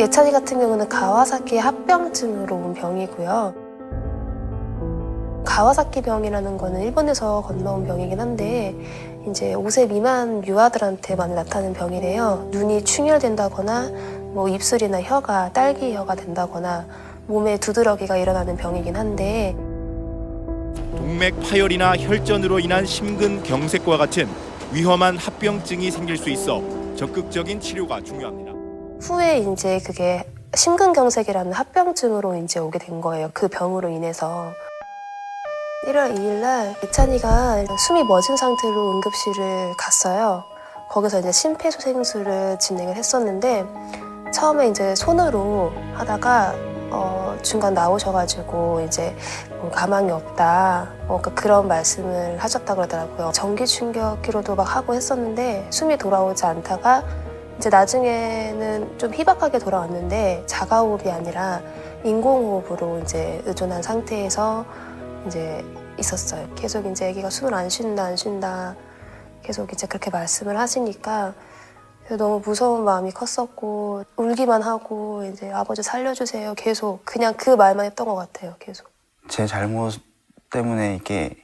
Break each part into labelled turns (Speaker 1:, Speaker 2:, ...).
Speaker 1: 예찬이 같은 경우는 가와사키 합병증으로 온 병이고요. 가와사키 병이라는 거는 일본에서 건너온 병이긴 한데 이제 5세 미만 유아들한테 많이 나타나는 병이래요. 눈이 충혈된다거나 뭐 입술이나 혀가 딸기 혀가 된다거나 몸에 두드러기가 일어나는 병이긴 한데
Speaker 2: 동맥 파열이나 혈전으로 인한 심근경색과 같은 위험한 합병증이 생길 수 있어 적극적인 치료가 중요합니다.
Speaker 1: 후에 이제 그게 심근경색이라는 합병증으로 이제 오게 된 거예요. 그 병으로 인해서. 1월 2일 날 예찬이가 숨이 멎은 상태로 응급실을 갔어요. 거기서 이제 심폐소생술을 진행을 했었는데 처음에 이제 손으로 하다가 어, 중간 나오셔가지고 이제 뭐 가망이 없다 뭐 그- 그런 말씀을 하셨다 그러더라고요. 전기 충격기로도 막 하고 했었는데 숨이 돌아오지 않다가 이제 나중에는 좀 희박하게 돌아왔는데 자가호흡이 아니라 인공호흡으로 이제 의존한 상태에서 이제 있었어요. 계속 이제 아기가 숨을 안 쉰다 안 쉰다 계속 이제 그렇게 말씀을 하시니까 너무 무서운 마음이 컸었고 울기만 하고 이제 아버지 살려주세요 계속 그냥 그 말만 했던 것 같아요 계속.
Speaker 3: 제 잘못 때문에 이게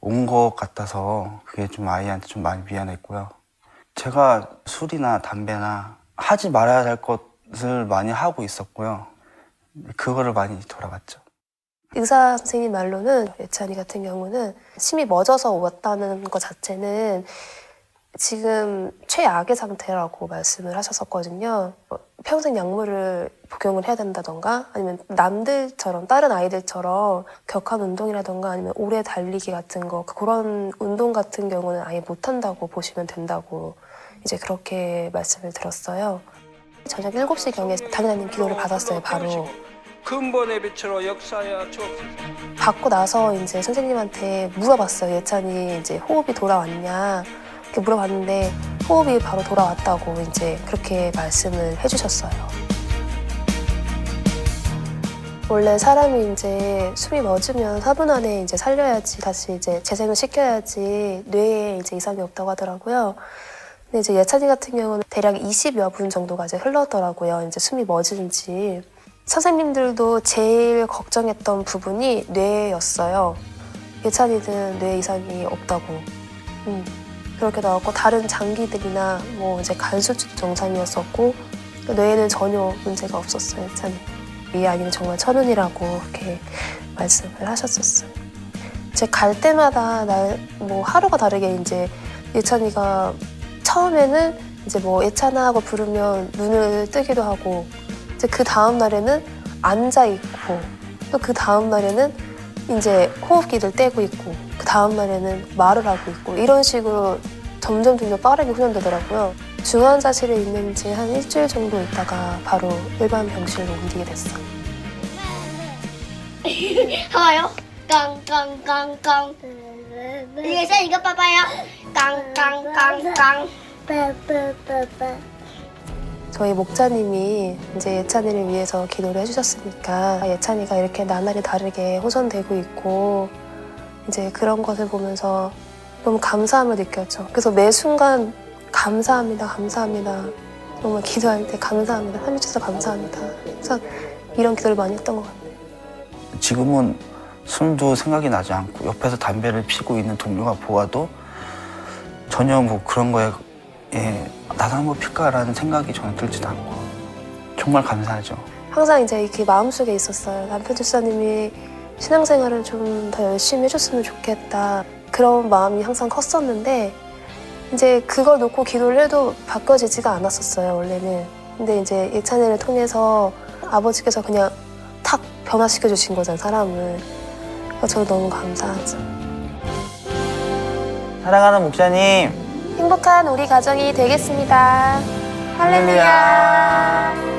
Speaker 3: 온 것 같아서 그게 좀 아이한테 좀 많이 미안했고요. 제가 술이나 담배나 하지 말아야 할 것을 많이 하고 있었고요. 그거를 많이 돌아봤죠.
Speaker 1: 의사 선생님 말로는 예찬이 같은 경우는 심이 멎어서 왔다는 것 자체는 지금 최악의 상태라고 말씀을 하셨었거든요. 어, 평생 약물을 복용을 해야 된다던가 아니면 남들처럼 다른 아이들처럼 격한 운동이라던가 아니면 오래 달리기 같은 거 그런 운동 같은 경우는 아예 못한다고 보시면 된다고 이제 그렇게 말씀을 들었어요. 저녁 7시경에 당연히 기도를 받았어요, 바로.
Speaker 4: 근본의 빛으로 역사하여 주옵소서.
Speaker 1: 받고 나서 이제 선생님한테 물어봤어요. 예찬이 이제 호흡이 돌아왔냐. 이렇게 물어봤는데 호흡이 바로 돌아왔다고 이제 그렇게 말씀을 해주셨어요. 원래 사람이 이제 숨이 멎으면 4분 안에 이제 살려야지 다시 이제 재생을 시켜야지 뇌에 이제 이상이 없다고 하더라고요. 근데 이제 예찬이 같은 경우는 대략 20여 분 정도가 이제 흘렀더라고요. 이제 숨이 멎은 지. 선생님들도 제일 걱정했던 부분이 뇌였어요. 예찬이는 뇌 이상이 없다고. 음, 그렇게 나왔고 다른 장기들이나 뭐 이제 간 수치 정상이었었고 뇌에는 전혀 문제가 없었어요. 예찬이. 이 아이는 정말 천운이라고 그렇게 말씀을 하셨었어요. 이제 갈 때마다 날뭐 하루가 다르게 이제 예찬이가 처음에는 이제 뭐 예찬아 하고 부르면 눈을 뜨기도 하고 이제 그 다음 날에는 앉아 있고 또 그 다음 날에는 이제 호흡기를 떼고 있고 그 다음 날에는 말을 하고 있고 이런 식으로 점점 점점 빠르게 훈련되더라고요. 중환자실에 있는 지 한 일주일 정도 있다가 바로 일반 병실로 옮기게 됐어요.
Speaker 5: 봐봐요. 깡깡깡깡. 이거 쌤 이거 봐봐요. 깡깡깡깡.
Speaker 1: 저희 목자님이 이제 예찬이를 위해서 기도를 해주셨으니까 예찬이가 이렇게 나날이 다르게 호전되고 있고 이제 그런 것을 보면서 너무 감사함을 느꼈죠. 그래서 매 순간 감사합니다, 감사합니다. 정말 기도할 때 감사합니다. 살려주셔서 감사합니다. 그래서 이런 기도를 많이 했던 것 같아요.
Speaker 3: 지금은 술도 생각이 나지 않고 옆에서 담배를 피고 있는 동료가 보아도 전혀 뭐 그런 거에 예, 나도 한번 필까라는 생각이 저는 들지도 않고 정말 감사하죠.
Speaker 1: 항상 이제 이게 마음속에 있었어요. 남편 집사님이 신앙생활을 좀 더 열심히 해줬으면 좋겠다. 그런 마음이 항상 컸었는데 이제 그걸 놓고 기도를 해도 바뀌어지지가 않았었어요, 원래는. 근데 이제 예찬이를 통해서 아버지께서 그냥 탁 변화시켜 주신 거잖아요, 사람을. 그래서 저는 너무 감사하죠.
Speaker 3: 사랑하는 목사님.
Speaker 1: 행복한 우리 가정이 되겠습니다. 할렐루야.